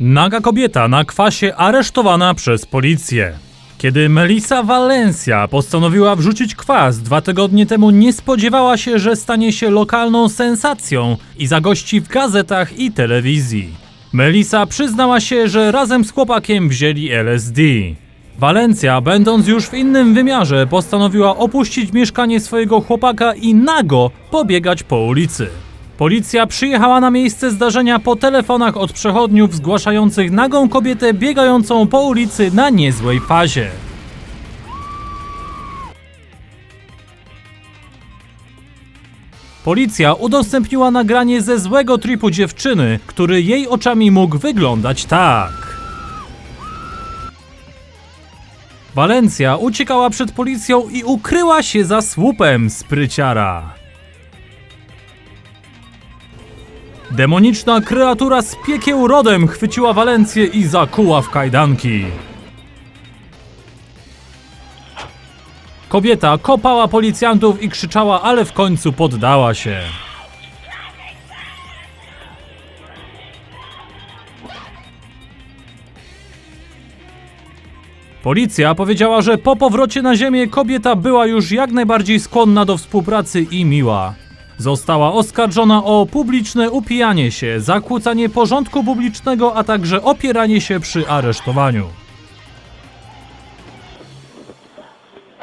Naga kobieta na kwasie aresztowana przez policję. Kiedy Melissa Valencia postanowiła wrzucić kwas dwa tygodnie temu, nie spodziewała się, że stanie się lokalną sensacją i zagości w gazetach i telewizji. Melissa przyznała się, że razem z chłopakiem wzięli LSD. Walencja, będąc już w innym wymiarze, postanowiła opuścić mieszkanie swojego chłopaka i nago pobiegać po ulicy. Policja przyjechała na miejsce zdarzenia po telefonach od przechodniów zgłaszających nagą kobietę biegającą po ulicy na niezłej fazie. Policja udostępniła nagranie ze złego tripu dziewczyny, który jej oczami mógł wyglądać tak. Walencja uciekała przed policją i ukryła się za słupem spryciara. Demoniczna kreatura z piekieł rodem chwyciła Walencję i zakuła w kajdanki. Kobieta kopała policjantów i krzyczała, ale w końcu poddała się. Policja powiedziała, że po powrocie na ziemię kobieta była już jak najbardziej skłonna do współpracy i miła. Została oskarżona o publiczne upijanie się, zakłócanie porządku publicznego, a także opieranie się przy aresztowaniu.